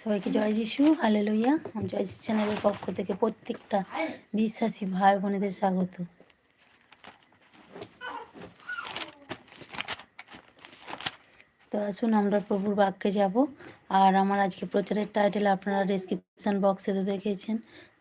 সবাইকে জয় যিশু হালে লইয়া জয় যিশু চ্যানেলের পক্ষ থেকে প্রত্যেকটা বিশ্বাসী ভাই বোনেদের স্বাগত। তো আসুন, আমরা প্রভুর বাক্যে যাব। আর আমার আজকে প্রচারের টাইটেল আপনারা ডেসক্রিপশন বক্সে তো দেখেছেন।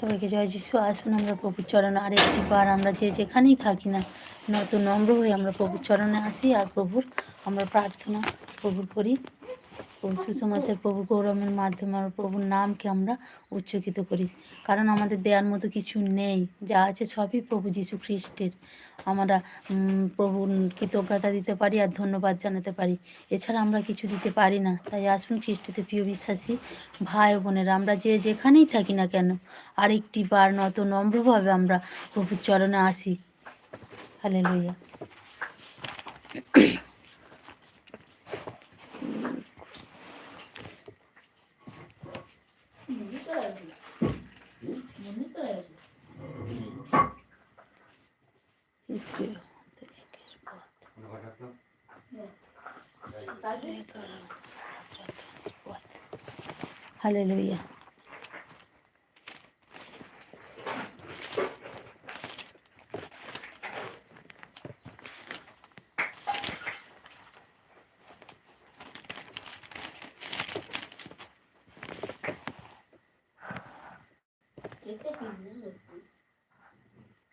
সবাইকে জয় যিশু। আসুন আমরা প্রভুর চরণে আরেকটি বার, আমরা যে যেখানেই থাকি না নতুন নম্র হয়ে আমরা প্রভুর চরণে আসি। আর প্রভুর আমরা প্রার্থনা, প্রভুর করি সুসমাচার প্রভু গৌরবের মাধ্যমে আমরা প্রভুর নামকে আমরা উচ্চকিত করি। কারণ আমাদের দেওয়ার মতো কিছু নেই, যা আছে সবই প্রভু যীশু খ্রিস্টের। আমরা প্রভুর কৃতজ্ঞতা দিতে পারি আর ধন্যবাদ জানাতে পারি। এছাড়া আমরা কিছু দিতে পারি না। তাই আসুন খ্রিস্টতে প্রিয় বিশ্বাসী ভাই বোনেরা, আমরা যে যেখানেই থাকি না কেন, আরেকটি বার নত নম্রভাবে আমরা প্রভুর চরণে আসি। হালে লইয়া হালে লইয়া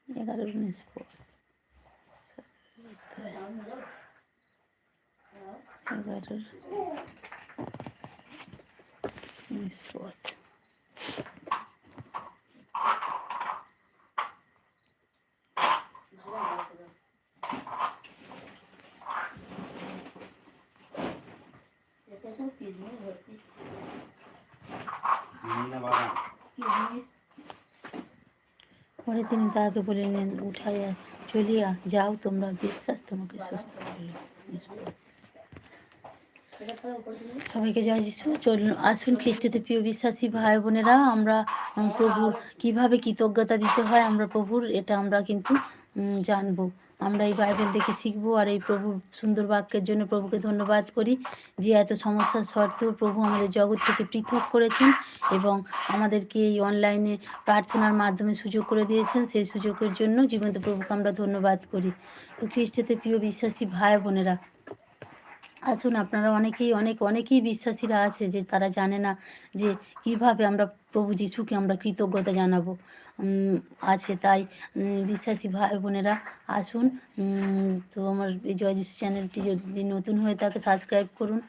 এগারো উনিশ পর এগারোর উনিশ পর পরে তিনি তাহাকে বলিলেন উঠাইয়া চলিয়া যাও তোমরা বিশ্বাস তোমাকে সুস্থ করল সবাইকে জয় যিশু। চলুন, আসুন খ্রিস্টতে প্রিয় বিশ্বাসী ভাই বোনেরা, আমরা প্রভুর কীভাবে কৃতজ্ঞতা দিতে হয়, আমরা প্রভুর, এটা আমরা কিন্তু জানব। আমরা এই বাইবেল দেখে শিখব আর এই প্রভুর সুন্দর বাক্যের জন্য প্রভুকে ধন্যবাদ করি যে এত সমস্যার সত্ত্বেও প্রভু আমাদের জগৎ থেকে পৃথক করেছেন এবং আমাদেরকে এই অনলাইনে প্রার্থনার মাধ্যমে সুযোগ করে দিয়েছেন। সেই সুযোগের জন্য জীবন্ত প্রভুকে আমরা ধন্যবাদ করি। তো খ্রিস্টতে প্রিয় বিশ্বাসী ভাই বোনেরা আসুন, আপনারা অনেকেই, অনেক, অনেকেই বিশ্বাসীরা আছে যে তারা জানে না যে কীভাবে আমরা প্রভু যিশুকে আমরা কৃতজ্ঞতা জানাব। আছে তাই বিশ্বাসী ভাই বোনেরা আসুন তো আমার জয় যিশু চ্যানেলটি যদি নতুন হয়ে থাকে, সাবস্ক্রাইব করুন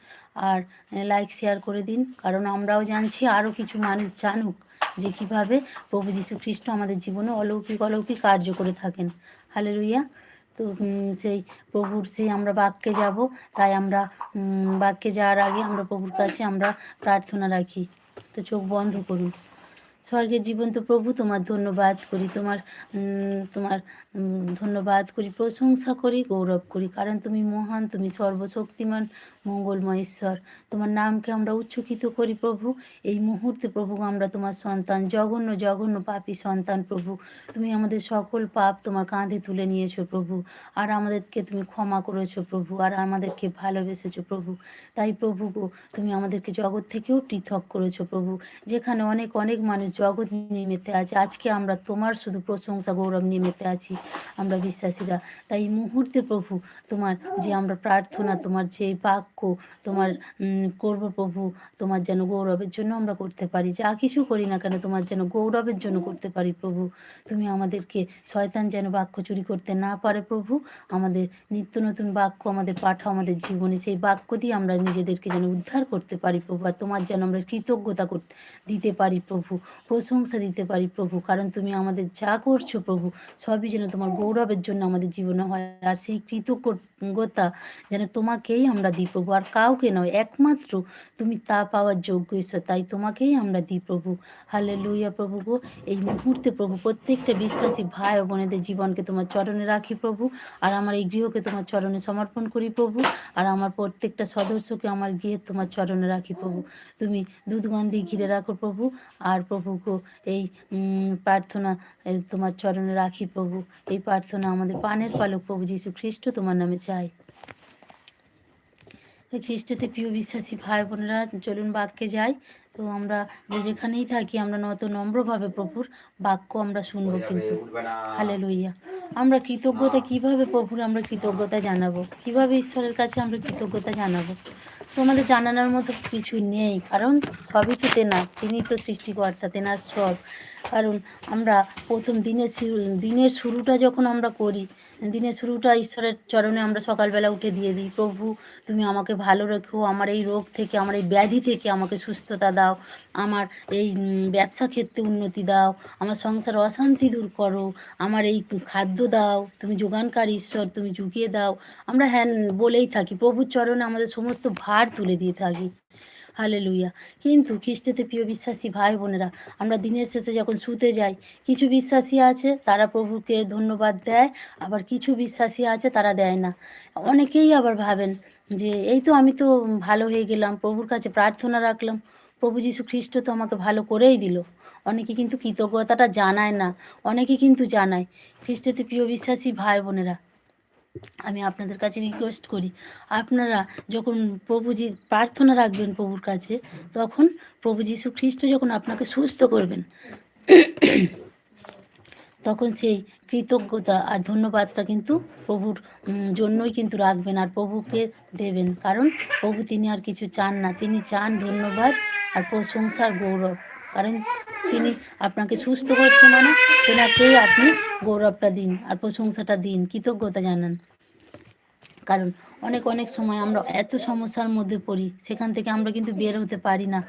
আর লাইক, শেয়ার করে দিন। কারণ আমরাও জানছি আরও কিছু মানুষ জানুক যে কীভাবে প্রভু যীশু খ্রিস্ট আমাদের জীবনে অলৌকিক অলৌকিক কার্য করে থাকেন। হালে তো সেই প্রভুর, সেই আমরা বাক্যে যাব। তাই আমরা বাক্যে যাওয়ার আগে আমরা প্রভুর কাছে আমরা প্রার্থনা রাখি। তো চোখ বন্ধ করুন। স্বর্গের জীবন তো প্রভু, তোমার ধন্যবাদ করি। তোমার তোমার ধন্যবাদ করি, প্রশংসা করি, গৌরব করি। কারণ তুমি মহান, তুমি সর্বশক্তিমান, মঙ্গলময় ঈশ্বর। তোমার নামকে আমরা উচ্চকিত করি প্রভু। এই মুহূর্তে প্রভু আমরা তোমার সন্তান, জঘন্য জঘন্য পাপী সন্তান প্রভু। তুমি আমাদের সকল পাপ তোমার কাঁধে তুলে নিয়েছো প্রভু। আর আমাদেরকে তুমি ক্ষমা করেছ প্রভু। আর আমাদেরকে ভালোবেসেছো প্রভু। তাই প্রভু গো, তুমি আমাদেরকে জগৎ থেকেও পৃথক করেছ প্রভু। যেখানে অনেক অনেক মানুষ জগৎ নিয়ে মেতে আছে। আজকে আমরা তোমার শুধু প্রশংসা, গৌরব নিয়ে মেতে আছি। আমরা বিশ্বাসীরা তাই মুহূর্তে প্রভু, তোমার যে আমরা প্রার্থনা, তোমার যে বাক্য, তোমার করব প্রভু, তোমার যেন গৌরবের জন্য আমরা করতে পারি। যা কিছু করি না কেন, তোমার যেন গৌরবের জন্য করতে পারি প্রভু। তুমি আমাদেরকে শয়তান যেন বাক্য চুরি করতে না পারে প্রভু। আমাদের নিত্য নতুন বাক্য আমাদের পাঠাও, আমাদের জীবনে। সেই বাক্য দিয়ে আমরা নিজেদেরকে যেন উদ্ধার করতে পারি প্রভু। আর তোমার যেন আমরা কৃতজ্ঞতা দিতে পারি প্রভু। প্রশংসা দিতে পারি প্রভু। কারণ তুমি আমাদের যা করছ প্রভু, সবই যেন তোমার গৌরবের জন্য আমাদের জীবনে হয়, আর সেই কৃতজ্ঞতা যেন তোমাকেই আমরা দিই প্রভু, আর কাউকে নয়, একমাত্র তুমি তা পাওয়ার যোগ্য ঈশ্বর, তাই তোমাকেই আমরা দিই প্রভু। হালে লুইয়া প্রভু গো। এই মুহূর্তে প্রভু, প্রত্যেকটা বিশ্বাসী ভাই ও বোনেদের জীবনকে তোমার চরণে রাখি প্রভু, আর আমার এই গৃহকে তোমার চরণে সমর্পণ করি প্রভু, আর আমার প্রত্যেকটা সদস্যকে আমার গৃহে তোমার চরণে রাখি প্রভু। তুমি দুধগন্ধি ঘিরে রাখো প্রভু, আর প্রভু গো, এই প্রার্থনা তোমার চরণে রাখি প্রভু। এই প্রার্থনা আমাদের পানের পালক প্রভু যীশু খ্রিস্ট তোমার নামে চাই। খ্রিস্টতে প্রিয় বিশ্বাসী ভাই বোনেরা চলুন বাক্যে যাই। তো আমরা যে যেখানেই থাকি আমরা নত নম্রভাবে প্রভুর বাক্য আমরা শুনব কিন্তু। হালে লইয়া আমরা কৃতজ্ঞতা কীভাবে প্রভুর আমরা কৃতজ্ঞতা জানাব? কীভাবে ঈশ্বরের কাছে আমরা কৃতজ্ঞতা জানাব? তো আমাদের জানানোর মতো কিছু নেই, কারণ সবই তো তেনার, তিনি তো সৃষ্টিকর্তা, তেনার সব। কারণ আমরা প্রথম দিনের দিনের শুরুটা যখন আমরা করি দিনের শুরুটা ঈশ্বরের চরণে আমরা সকালবেলা উঠে দিয়ে দিই, প্রভু, তুমি আমাকে ভালো রেখো, আমার এই রোগ থেকে, আমার এই ব্যাধি থেকে আমাকে সুস্থতা দাও, আমার এই ব্যবসা ক্ষেত্রে উন্নতি দাও, আমার সংসার অশান্তি দূর করো, আমার এই খাদ্য দাও, তুমি যোগানকার ঈশ্বর, তুমি জুগিয়ে দাও। আমরা হ্যান বলেই থাকি, প্রভুর চরণে আমাদের সমস্ত ভার তুলে দিয়ে থাকি। হালে লুইয়া কিন্তু খ্রিস্টেতে প্রিয় বিশ্বাসী ভাই বোনেরা, আমরা দিনের শেষে যখন শুতে যাই, কিছু বিশ্বাসী আছে তারা প্রভুকে ধন্যবাদ দেয়, আবার কিছু বিশ্বাসী আছে তারা দেয় না। অনেকেই আবার ভাবেন যে, এই তো আমি তো ভালো হয়ে গেলাম, প্রভুর কাছে প্রার্থনা রাখলাম, প্রভু যীশু খ্রিস্ট তো আমাকে ভালো করেই দিল। অনেকে কিন্তু কৃতজ্ঞতাটা জানায় না, অনেকে কিন্তু জানায়। খ্রিস্টতে প্রিয় বিশ্বাসী ভাই বোনেরা আমি আপনাদের কাছে রিকোয়েস্ট করি। আপনারা যখন প্রভুজি প্রার্থনা রাখবেন প্রভুর কাছে, তখন প্রভু যীশু খ্রিস্ট যখন আপনাকে সুস্থ করবেন, তখন সেই কৃতজ্ঞতা আর ধন্যবাদটা কিন্তু প্রভুর জন্যই কিন্তু রাখবেন আর প্রভুকে দেবেন। কারণ প্রভু তিনি আর কিছু চান না। তিনি চান ধন্যবাদ আর প্রশংসার গৌরব। কারণ তিনি আপনাকে সুস্থ করছে মানে তেনাকেই আপনি গৌরবটা দিন আর প্রশংসাটা দিন। কৃতজ্ঞতা জানান। কারণ অনেক অনেক সময় আমরা এত সমস্যার মধ্যে পড়ি সেখান থেকে আমরা কিন্তু বের হতে পারি না।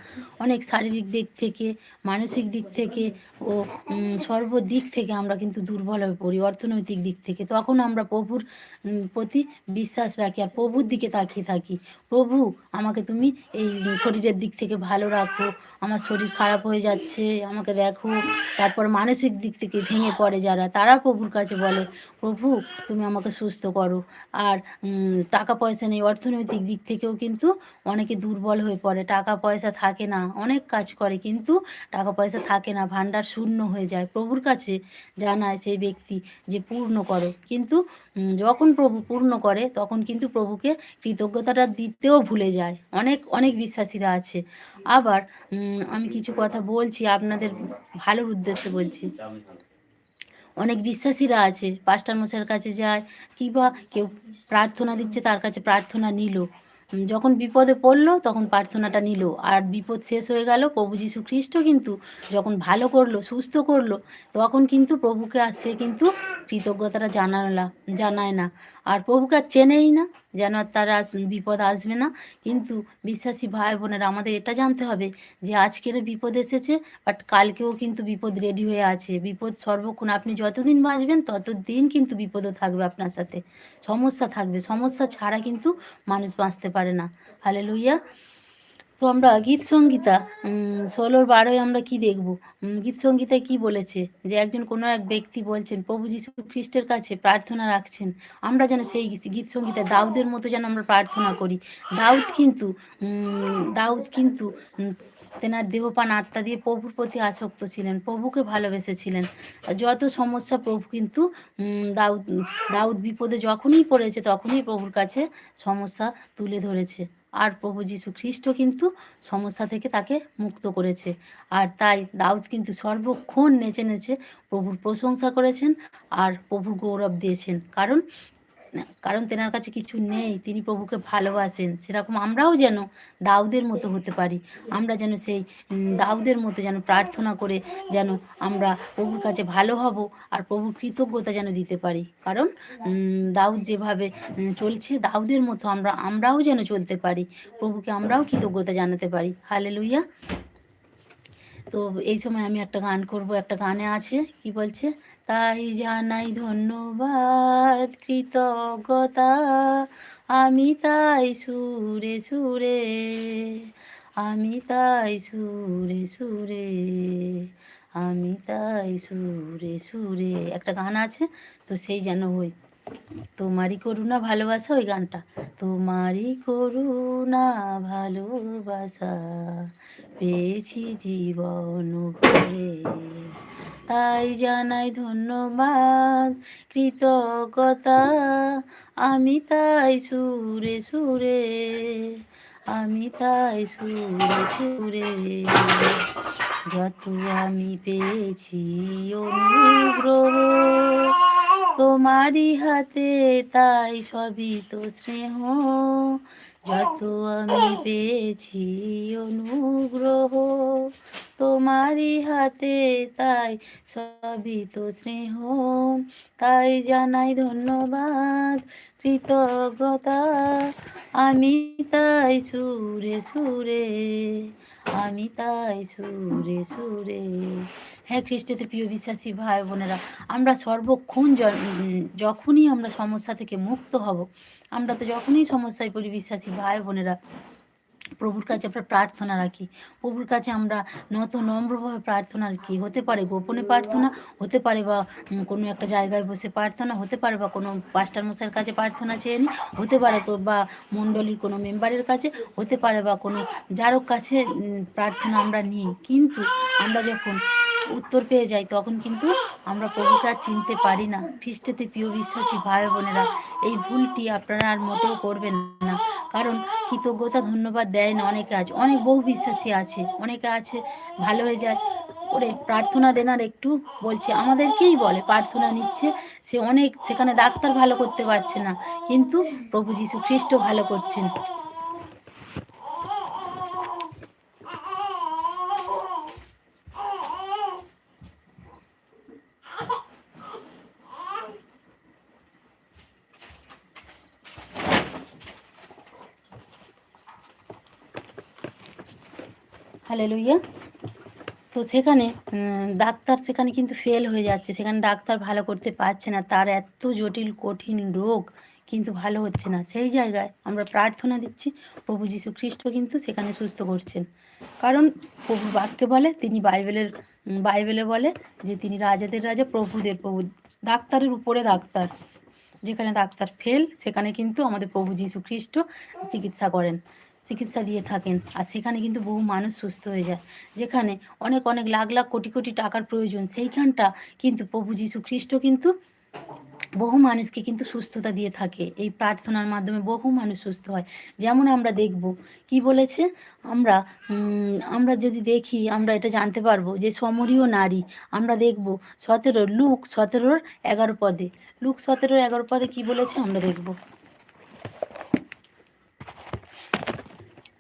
অনেক শারীরিক দিক থেকে মানসিক দিক থেকে ও উম, সর্ব দিক থেকে আমরা কিন্তু দুর্বল হয়ে পড়ি অর্থনৈতিক দিক থেকে। তখন আমরা প্রভুর প্রতি বিশ্বাস রাখি আর প্রভুর দিকে তাকিয়ে থাকি। প্রভু আমাকে তুমি এই শরীরের দিক থেকে ভালো রাখো আমার শরীর খারাপ হয়ে যাচ্ছে আমাকে দেখো। তারপর মানসিক দিক থেকে ভেঙে পড়ে যারা তারা প্রভুর কাছে বলে প্রভু তুমি আমাকে সুস্থ করো। আর টাকা পয়সা নেই, অর্থনৈতিক দিক থেকেও কিন্তু অনেকে দুর্বল হয়ে পড়ে। টাকা পয়সা থাকে না, অনেক কাজ করে কিন্তু টাকা পয়সা থাকে না, ভাণ্ডার শূন্য হয়ে যায়। প্রভুর কাছে জানায় সেই ব্যক্তি যে পূর্ণ করো। কিন্তু যখন প্রভু পূর্ণ করে, তখন কিন্তু প্রভুকে কৃতজ্ঞতাটা দিতেও ভুলে যায়। অনেক অনেক বিশ্বাসীরা আছে। আবার আমি কিছু কথা বলছি, আপনাদের ভালোর উদ্দেশ্যে বলছি। অনেক বিশ্বাসীরা আছে। পাস্টার মশাইয়ের কাছে যায়, কিংবা কেউ প্রার্থনা দিচ্ছে, তার কাছে প্রার্থনা নিল। যখন বিপদে পড়ল, তখন প্রার্থনাটা নিল। আর বিপদ শেষ হয়ে গেল, প্রভু যীশু খ্রিস্ট কিন্তু যখন ভালো করল, সুস্থ করল, তখন কিন্তু প্রভুকে আর সে কিন্তু কৃতজ্ঞতাটা জানালা, জানায় না। আর প্রভুকে চেনেই না, যেন তারা তার বিপদ আসবে না। কিন্তু বিশ্বাসী ভাই বোনেরা, আমাদের এটা জানতে হবে যে আজকের বিপদ এসেছে বাট কালকেও কিন্তু বিপদ রেডি হয়ে আছে। বিপদ সর্বক্ষণ, আপনি যতদিন বাঁচবেন, ততদিন কিন্তু বিপদও থাকবে আপনার সাথে। সমস্যা থাকবে। সমস্যা ছাড়া কিন্তু মানুষ বাঁচতে পারে না। হালে লইয়া তো আমরা গীত সঙ্গীতা ষোলোর বারোয় আমরা কি দেখব? গীত সঙ্গীতায় কি বলেছে? যে একজন কোনো এক ব্যক্তি বলছেন, প্রভু যীশু খ্রিস্টের কাছে প্রার্থনা রাখছেন। আমরা যেন সেই গীত সঙ্গীতা দাউদের মতো যেন আমরা প্রার্থনা করি। দাউদ কিন্তু দাউদ কিন্তু তেনার দেহপান আত্মা দিয়ে প্রভুর প্রতি আসক্ত ছিলেন, প্রভুকে ভালোবেসেছিলেন। যত সমস্যা প্রভু কিন্তু দাউদ দাউদ বিপদে যখনই পড়েছে, তখনই প্রভুর কাছে সমস্যা তুলে ধরেছে। আর প্রভু যীশু খ্রিস্ট কিন্তু সমস্যা থেকে তাকে মুক্ত করেছে। আর তাই দাউদ কিন্তু সর্বক্ষণ নেচে নেচে প্রভুর প্রশংসা করেছেন আর প্রভুর গৌরব দিয়েছেন। কারণ কারণ তেনার কাছে কিছু নেই, তিনি প্রভুকে ভালোবাসেন। সেরকম আমরাও যেন দাউদের মতো হতে পারি। আমরা যেন সেই দাউদের মতো যেন প্রার্থনা করে যেন আমরা প্রভুর কাছে ভালো হব আর প্রভুর কৃতজ্ঞতা যেন দিতে পারি। কারণ দাউদ যেভাবে চলছে, দাউদের মতো আমরা, আমরাও যেন চলতে পারি। প্রভুকে আমরাও কৃতজ্ঞতা জানাতে পারি। হালে লুইয়া তো এই সময় আমি একটা গান করব, একটা গানে আছে, কি বলছে? তাই জানাই ধন্যবাদ, কৃতজ্ঞতা। আমি তাই সুরে সুরে, আমি তাই সুরে সুরে, আমি তাই সুরে সুরে। একটা গান আছে, তো সেই যেন হই তোমারই করুণা ভালোবাসা, ওই গানটা। তোমারই করুণা ভালোবাসা, পেয়েছি জীবন ভরে। তাই জানাই ধন্যবাদ, কৃতজ্ঞতা। আমি তাই সুরে সুরে, আমি তাই সুরে সুরে। যত আমি পেয়েছি অনুগ্রহ, তোমারই হাতে তাই সবই তো স্নেহ। যত আমি পেয়েছি অনুগ্রহ। তোমারই হাতে তাই সবই তো স্নেহ। তাই জানাই ধন্যবাদ, কৃতজ্ঞতা। আমি তাই সুরে সুরে আমি তাই সুরে সুরে। হ্যাঁ খ্রিস্টেতে প্রিয় বিশ্বাসী ভাই বোনেরা, আমরা সর্বক্ষণ যখনই আমরা সমস্যা থেকে মুক্ত হব, আমরা তো যখনই সমস্যায় পড়ি বিশ্বাসী ভাই বোনেরা প্রভুর কাছে আমরা প্রার্থনা রাখি। প্রভুর কাছে আমরা নত নম্রভাবে প্রার্থনা রাখি। হতে পারে গোপনে প্রার্থনা, হতে পারে বা কোনো একটা জায়গায় বসে প্রার্থনা, হতে পারে বা কোনো পাস্টার মশাইয়ের কাছে প্রার্থনা চেয়ে নিই। হতে পারে বা মণ্ডলীর কোনো মেম্বারের কাছে, হতে পারে বা কোনো যারোর কাছে প্রার্থনা আমরা নিই। কিন্তু আমরা যখন উত্তর পেয়ে যাই, তখন কিন্তু আমরা প্রভুকে চিনতে পারি না। খ্রিস্টেতে প্রিয় বিশ্বাসী ভাই বোনেরা, এই ভুলটি আপনারা আর মোটেও করবেন না। কারণ কৃতজ্ঞতা, ধন্যবাদ দেয় না অনেকে আছে অনেক বহু বিশ্বাসী আছে, অনেকে আছে, ভালো হয়ে যায়। ওরে, প্রার্থনা দেনার একটু বলছে, আমাদেরকেই বলে, প্রার্থনা নিচ্ছে, সে অনেক, সেখানে ডাক্তার ভালো করতে পারছে না। কিন্তু প্রভু যীশু খ্রিস্ট ভালো করছেন। হালেলুইয়া তো সেখানে ডাক্তার সেখানে কিন্তু ফেল হয়ে যাচ্ছে। সেখানে ডাক্তার ভালো করতে পারছে না। তার এত জটিল, কঠিন রোগ কিন্তু ভালো হচ্ছে না। সেই জায়গায় আমরা প্রার্থনা দিচ্ছি, প্রভু যীশু খ্রিস্ট কিন্তু সেখানে সুস্থ করছেন। কারণ প্রভু বাক্যে বলে, তিনি বাইবেলের বাইবেলে বলে যে তিনি রাজাদের রাজা, প্রভুদের প্রভু, ডাক্তারের উপরে ডাক্তার। যেখানে ডাক্তার ফেল সেখানে কিন্তু আমাদের প্রভু যীশু খ্রিস্ট চিকিৎসা করেন। চিকিৎসা দিয়ে থাকেন। আর সেখানে কিন্তু বহু মানুষ সুস্থ হয়ে যায়। যেখানে অনেক অনেক লাখ লাখ কোটি কোটি টাকার প্রয়োজন। সেইখানটা কিন্তু প্রভু যীশু খ্রিস্ট কিন্তু বহু মানুষকে কিন্তু সুস্থতা দিয়ে থাকে। এই প্রার্থনার মাধ্যমে বহু মানুষ সুস্থ হয়। যেমন আমরা দেখব, কি বলেছে? আমরা আমরা যদি দেখি, আমরা এটা জানতে পারব যে সমরীয় নারী, আমরা দেখব সতেরো, লুক সতেরোর এগারো পদে। লুক সতেরোর এগারো পদে কি বলেছে? আমরা দেখব।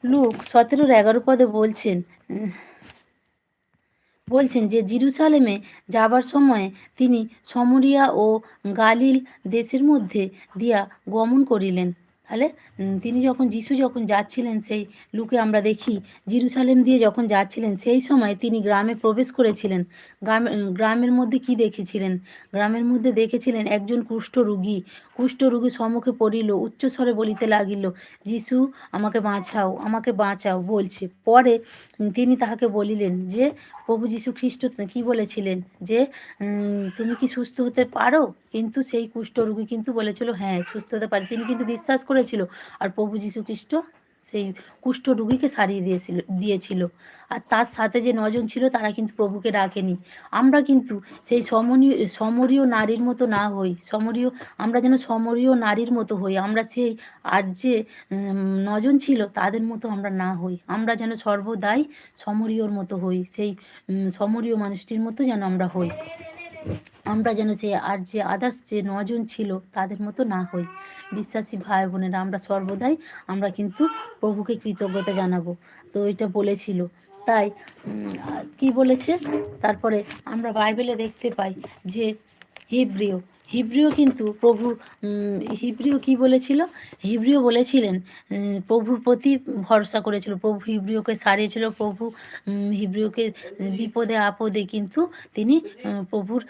লুক সতেরোর এগারো পদে বলছেন বলছেন যে জিরুসালেমে যাবার সময়ে তিনি সমরিয়া ও গালিল দেশের মধ্যে দিয়া গমন করিলেন। তাহলে তিনি যখন যিশু যখন যাচ্ছিলেন, সেই লুকে আমরা দেখি, জিরুসালেম দিয়ে যখন যাচ্ছিলেন, সেই সময় তিনি গ্রামে প্রবেশ করেছিলেন। গ্রামে গ্রামের মধ্যে কি দেখেছিলেন? গ্রামের মধ্যে দেখেছিলেন একজন কুষ্ঠ রুগী। কুষ্ঠ রুগী সম্মুখে পড়িল, উচ্চস্বরে বলিতে লাগিল, যিশু, আমাকে বাঁচাও আমাকে বাঁচাও, বলছে। পরে তিনি তাহাকে বলিলেন যে প্রভু যীশু খ্রিস্ট কি বলেছিলেন যে তুমি কি সুস্থ হতে পারো? কিন্তু সেই কুষ্ঠরোগী কিন্তু বলেছিল হ্যাঁ সুস্থ হতে পারে। তিনি কিন্তু বিশ্বাস করেছিল। আর প্রভু যীশু খ্রিস্ট সেই কুষ্ঠ রুগীকে সারিয়ে দিয়েছিল দিয়েছিল। আর তার সাথে যে নজন ছিল, তারা কিন্তু প্রভুকে ডাকেনি। আমরা কিন্তু সেই সমনীয়, সমরীয় নারীর মতো না হই। সমরীয়, আমরা যেন সমরীয় নারীর মতো হই। আমরা সেই আর যে নজন ছিল, তাদের মতো আমরা না হই। আমরা যেন সর্বদাই সমরীয়র মতো হই। সেই সমরীয় মানুষটির মতো যেন আমরা হই। আমরা যেন সে আর যে আদার্স যে নজন ছিল তাদের মতো না হই। বিশ্বাসী ভাই বোনেরা, আমরা সর্বদাই আমরা কিন্তু প্রভুকে কৃতজ্ঞতা জানাব। তো এটা বলেছিল। তাই কি বলেছে? তারপরে আমরা বাইবেলে দেখতে পাই যে হিব্রিয় হিব্রিয় কিন্তু প্রভু উম, হিব্রিয় কি বলেছিল? হিব্রিয় বলেছিলেন প্রভুর প্রতি ভরসা করেছিল প্রভু হিব্রিয়কে সারিয়েছিল প্রভু উম, হিব্রিয়কে বিপদে আপদে কিন্তু তিনি প্রভুর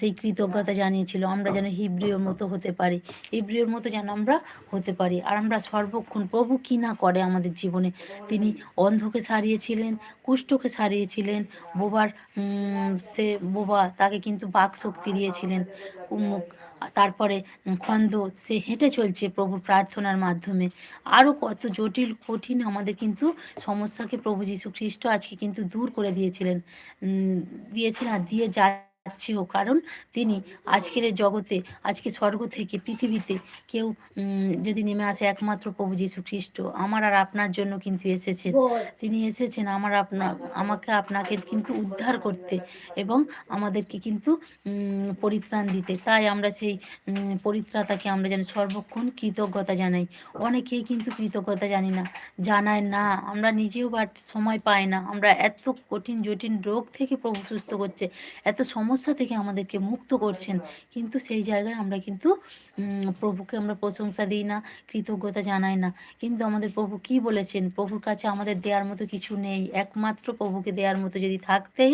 সেই কৃতজ্ঞতা জানিয়েছিল আমরা যেন হিব্রিয়র মতো হতে পারি হিব্রিয়র মতো যেন আমরা হতে পারি আর আমরা সর্বক্ষণ প্রভু কি না করে আমাদের জীবনে তিনি অন্ধকে সারিয়েছিলেন কুষ্ঠকে সারিয়েছিলেন বোবার সে বোবা তাকে কিন্তু বাক শক্তি দিয়েছিলেন উম, তারপরে খন্দ সে হেঁটে চলছে প্রভু প্রার্থনার মাধ্যমে। আরও কত জটিল কঠিন আমাদের কিন্তু সমস্যাকে প্রভু যীশু খ্রিস্ট আজকে কিন্তু দূর করে দিয়েছিলেন। দিয়েছিলেন আর দিয়ে যাচ্ছেও কারণ তিনি আজকের জগতে আজকে স্বর্গ থেকে পৃথিবীতে কেউ যদি নেমে আসে একমাত্র প্রভু যীশু খ্রিস্ট আমার আর আপনার জন্য কিন্তু এসেছেন। তিনি এসেছেন আমার আপনার আমাকে আপনাকে কিন্তু উদ্ধার করতে এবং আমাদেরকে কিন্তু পরিত্রাণ দিতে। তাই আমরা সেই পরিত্রাতাকে আমরা যেন সর্বক্ষণ কৃতজ্ঞতা জানাই। অনেকেই কিন্তু কৃতজ্ঞতা জানি না জানায় না। আমরা নিজেও বাট সময় পাই না। আমরা এত কঠিন জটিল রোগ থেকে প্রভু সুস্থ করছে এত সমস্যা থেকে আমাদেরকে মুক্ত করছেন। কিন্তু সেই জায়গায় আমরা কিন্তু প্রভুকে আমরা প্রশংসা দিই না, কৃতজ্ঞতা জানাই না। কিন্তু আমাদের প্রভু কি বলেছেন? প্রভুর কাছে আমাদের দেওয়ার মতো কিছু নেই। একমাত্র প্রভুকে দেওয়ার মতো যদি থাকতে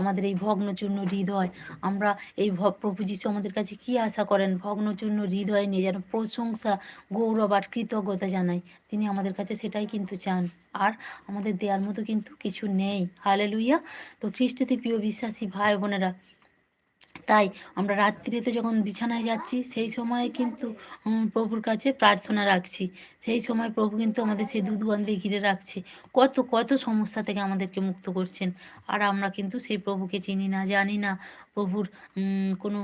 আমাদের এই ভগ্নচূর্ণ হৃদয়। আমরা এই প্রভু যিশু আমাদের কাছে কি আশা করেন? ভগ্নচূর্ণ হৃদয় নিয়ে যেন প্রশংসা, গৌরব আর কৃতজ্ঞতা জানাই। তিনি আমাদের কাছে সেটাই কিন্তু চান। আর আমাদের দেওয়ার মতো কিন্তু কিছু নেই। হালে লুইয়া তো খ্রিস্টতে প্রিয় বিশ্বাসী ভাই বোনেরা তাই আমরা রাত্রিতে যখন বিছানায় যাচ্ছি, সেই সময়ে কিন্তু প্রভুর কাছে প্রার্থনা রাখছি। সেই সময় প্রভু কিন্তু আমাদের সেই দুধগন্ধে ঘিরে রাখছে। কত কত সমস্যা থেকে আমাদেরকে মুক্ত করছেন। আর আমরা কিন্তু সেই প্রভুকে চিনি না, জানি না। প্রভুর কোনো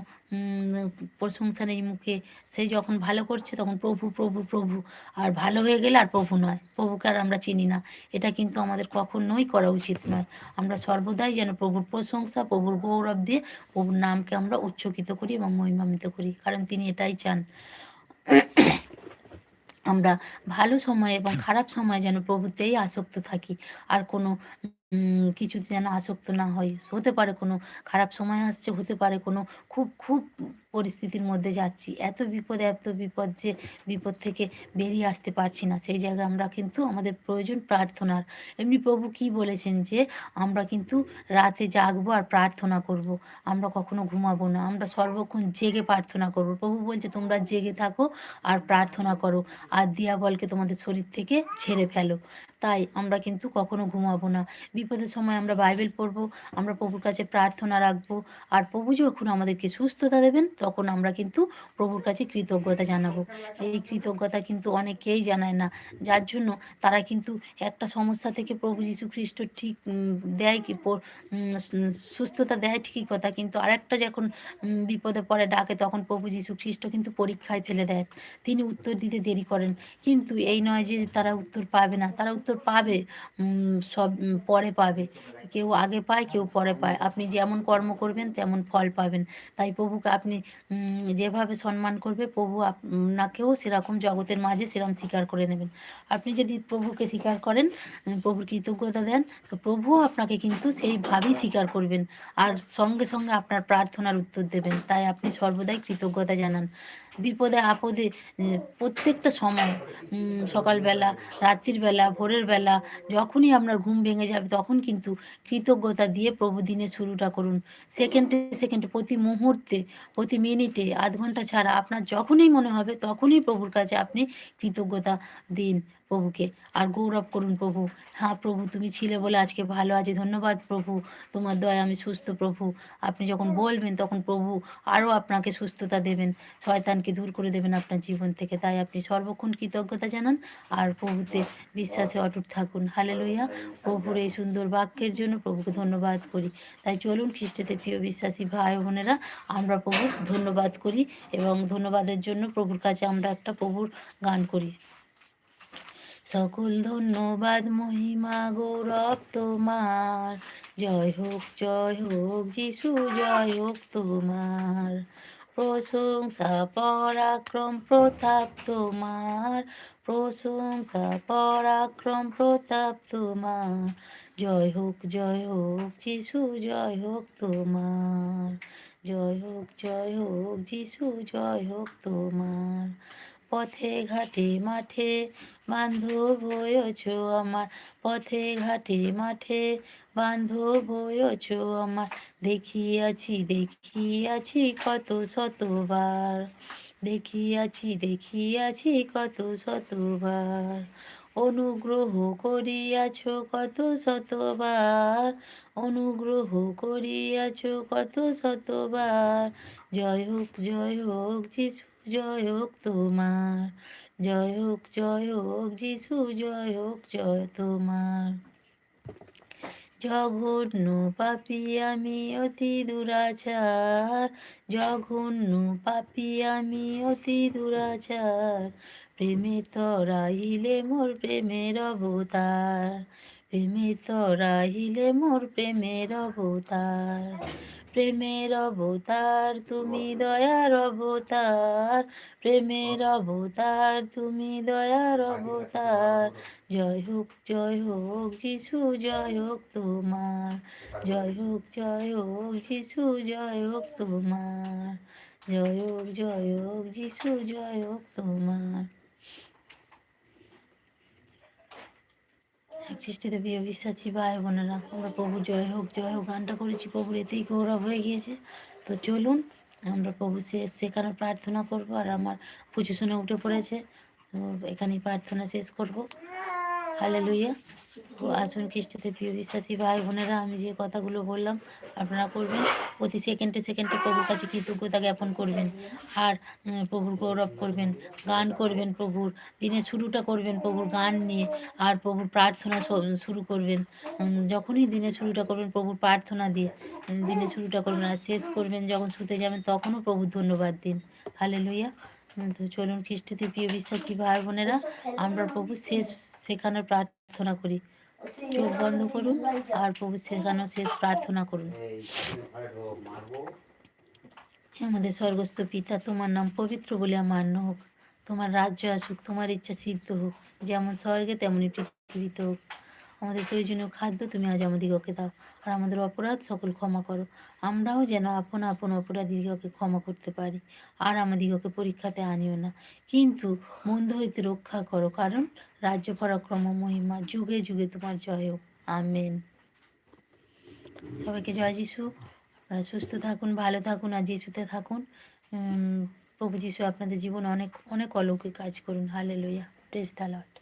প্রশংসা নেই মুখে। সে যখন ভালো করছে তখন প্রভু প্রভু প্রভু। আর ভালো হয়ে গেলে আর প্রভু নয়। প্রভুকে আর আমরা চিনি না। এটা কিন্তু আমাদের কখনোই করা উচিত নয়। আমরা সর্বদাই যেন প্রভুর প্রশংসা, প্রভুর গৌরব দিয়ে প্রভুর নামকে আমরা উচ্চকিত করি এবং মহিমান্বিত করি। কারণ তিনি এটাই চান। আমরা ভালো সময় এবং খারাপ সময় যেন প্রভুতেই আসক্ত থাকি। আর কোনো কিছুতে যেন আসক্ত না হয় হতে পারে কোনো খারাপ সময় আসছে, হতে পারে কোনো খুব খুব পরিস্থিতির মধ্যে যাচ্ছি। এত বিপদ এত বিপদ যে বিপদ থেকে বেরিয়ে আসতে পারছি না। সেই জায়গায় আমরা কিন্তু আমাদের প্রয়োজন প্রার্থনার। এমনি প্রভু কি বলেছেন যে, আমরা কিন্তু রাতে জাগবো আর প্রার্থনা করব। আমরা কখনো ঘুমাবো না। আমরা সর্বক্ষণ জেগে প্রার্থনা করব। প্রভু বলছে, তোমরা জেগে থাকো আর প্রার্থনা করো। আর দিয়াবলকে তোমাদের শরীর থেকে ছেড়ে ফেলো। তাই আমরা কিন্তু কখনো ঘুমাবো না। বিপদের সময় আমরা বাইবেল পড়ব, আমরা প্রভুর কাছে প্রার্থনা রাখব, আর প্রভু যখন আমাদেরকে সুস্থতা দেবেন, তখন আমরা কিন্তু প্রভুর কাছে কৃতজ্ঞতা জানাব। এই কৃতজ্ঞতা কিন্তু অনেকেই জানায় না, যার জন্য তারা কিন্তু একটা সমস্যা থেকে প্রভু যীশু খ্রিস্ট ঠিক দেয় কি সুস্থতা দেয় ঠিকই কথা, কিন্তু আরেকটা যখন বিপদে পড়ে ডাকে, তখন প্রভু যীশু খ্রিস্ট কিন্তু পরীক্ষায় ফেলে দেয়। তিনি উত্তর দিতে দেরি করেন, কিন্তু এই নয় যে তারা উত্তর পাবে না, তারা উত্তর পাবে সব পরে পাবে। কেউ আগে পায়, কেউ পরে পায়। আপনি যেমন কর্ম করবেন, তেমন ফল পাবেন। তাই প্রভুকে আপনি যেভাবে সম্মান করবে, প্রভু আপনাকেও সেরকম জগতের মাঝে সেরকম স্বীকার করে নেবেন। আপনি যদি প্রভুকে স্বীকার করেন প্রভুর কৃতজ্ঞতা দেন, তো প্রভুও আপনাকে কিন্তু সেইভাবেই স্বীকার করবেন। আর সঙ্গে সঙ্গে আপনার প্রার্থনার উত্তর দেবেন। তাই আপনি সর্বদাই কৃতজ্ঞতা জানান। বিপদে আপদে প্রত্যেকটা সময় সকালবেলা রাত্রির বেলা ভোরের বেলা, যখনই আপনার ঘুম ভেঙে যাবে তখন কিন্তু কৃতজ্ঞতা দিয়ে প্রভু দিনে শুরুটা করুন। সেকেন্ডে সেকেন্ডে, প্রতি মুহূর্তে, প্রতি মিনিটে, আধ ঘণ্টা ছাড়া আপনার যখনই মনে হবে তখনই প্রভুর কাছে আপনি কৃতজ্ঞতা দিন। প্রভুকে। আর গৌরব করুন প্রভু। হ্যাঁ প্রভু, তুমি ছিলে বলে আজকে ভালো আছি। ধন্যবাদ প্রভু। তোমার দয়া আমি সুস্থ প্রভু। আপনি যখন বলবেন তখন প্রভু আরও আপনাকে সুস্থতা দেবেন। শয়তানকে দূর করে দেবেন আপনার জীবন থেকে। তাই আপনি সর্বক্ষণ কৃতজ্ঞতা জানান আর প্রভুতে বিশ্বাসে অটুট থাকুন। হালে লইয়া প্রভুর এই সুন্দর বাক্যের জন্য প্রভুকে ধন্যবাদ করি। তাই চলুন খ্রিস্টেতে প্রিয় বিশ্বাসী ভাই বোনেরা, আমরা প্রভুর ধন্যবাদ করি এবং ধন্যবাদের জন্য প্রভুর কাছে আমরা একটা প্রভুর গান করি। সকল ধন্যবাদ, মহিমা, গৌরব তোমার। জয় হোক জয় হোক, যিশু, জয় হোক তোমার। প্রশংসা, পরাক্রম, প্রতাপ তোমার। প্রশংসা, পরাক্রম, প্রতাপ তোমার। জয় হোক জয় হোক, যিশু, জয় হোক তোমার। জয় হোক জয় হোক, যিশু, জয় হোক তোমার। পথে ঘাটে মাঠে, বান্ধব হয়েছ আমার। পথে ঘাটে মাঠে, বান্ধব হয়েছ আমার। দেখিয়াছি দেখিয়াছি কত শতবার। দেখিয়াছি দেখিয়াছি কত শতবার। অনুগ্রহ করিয়াছ কত শতবার। অনুগ্রহ করিয়াছ কত শতবার। জয় হোক জয় হোক, যিশু জয় হোক তোমার, জয় হোক জয় হোক যিশু, জয় হোক, জয় তোমার। জঘন্য পাপি আমি অতি দুরাচার, জঘন্য পাপি আমি অতি দুরাচার। প্রেমে তরাইলে মোর প্রেমের অবতার, প্রেমে তরাইলে মোর প্রেমের অবতার। প্রেমের অবতার তুমি দয়ার অবতার। প্রেমের অবতার তুমি দয়ার অবতার। জয় হোক জয় হোক যিশু জয় হোক তোমার। জয় হোক জয় হোক যিশু জয় হোক তোমার। জয় হোক জয় হোক যিশু জয় হোক তোমার। খ্রিস্টিতে প্রিয় বিশ্বাসী ভাই বোনেরা। আমরা প্রভু, জয় হোক জয় হোক, গানটা করেছি, প্রভুর এতেই গৌরব হয়ে গিয়েছে। তো চলুন, আমরা প্রভু সে, সেখানে প্রার্থনা করব আর আমার পুজো শুনে উঠে পড়েছে। এখানেই প্রার্থনা শেষ করব। হালে লইয়া তো আসুন খ্রিস্টতে প্রিয় বিশ্বাসী ভাই বোনেরা, আমি যে কথাগুলো বললাম, আপনারা করবেন। প্রতি সেকেন্ডে সেকেন্ডে প্রভুর কাছে কৃতজ্ঞতা জ্ঞাপন করবেন আর প্রভুর গৌরব করবেন, গান করবেন প্রভুর, দিনের শুরুটা করবেন প্রভুর গান নিয়ে আর প্রভুর প্রার্থনা শুরু করবেন। যখনই দিনের শুরুটা করবেন প্রভুর প্রার্থনা দিয়ে, দিনের শুরুটা করবেন আর শেষ করবেন যখন শুতে যাবেন তখনও প্রভুর ধন্যবাদ দিন। হালে লইয়া তো চলুন খ্রিস্টতে প্রিয় বিশ্বাসী ভাই বোনেরা, আমরা প্রভু শেষ শেখানোর প্রার্থনা করি। চোখ বন্ধ করুন আর প্রভু শেখানো শেষ প্রার্থনা করুন। আমাদের স্বর্গস্থ পিতা, তোমার নাম পবিত্র বলে মান্য হোক। তোমার রাজ্য আসুক, তোমার ইচ্ছা সিদ্ধ হোক। যেমন স্বর্গে তেমনই পৃথিবীতে হোক। আমাদের প্রয়োজনীয় খাদ্য তুমি আজ আমাদিগকে দাও, আর আমাদের অপরাধ সকল ক্ষমা করো। আমরাও যেন আপন আপন অপরাধীদিগকে ক্ষমা করতে পারি, আর আমাদিগকে পরীক্ষাতে আনিও না। কিন্তু মন্দ হইতে রক্ষা করো, কারণ রাজ্য পরাক্রম মহিমা যুগে যুগে তোমার জয় হোক। আমেন। সবাইকে জয় যিশু। আপনারা সুস্থ থাকুন, ভালো থাকুন, আর যিশুতে থাকুন। প্রভু যিশু আপনাদের জীবন অনেক অনেক অলৌকিক কাজ করুন। হালে লইয়া প্রেস দ্য লর্ড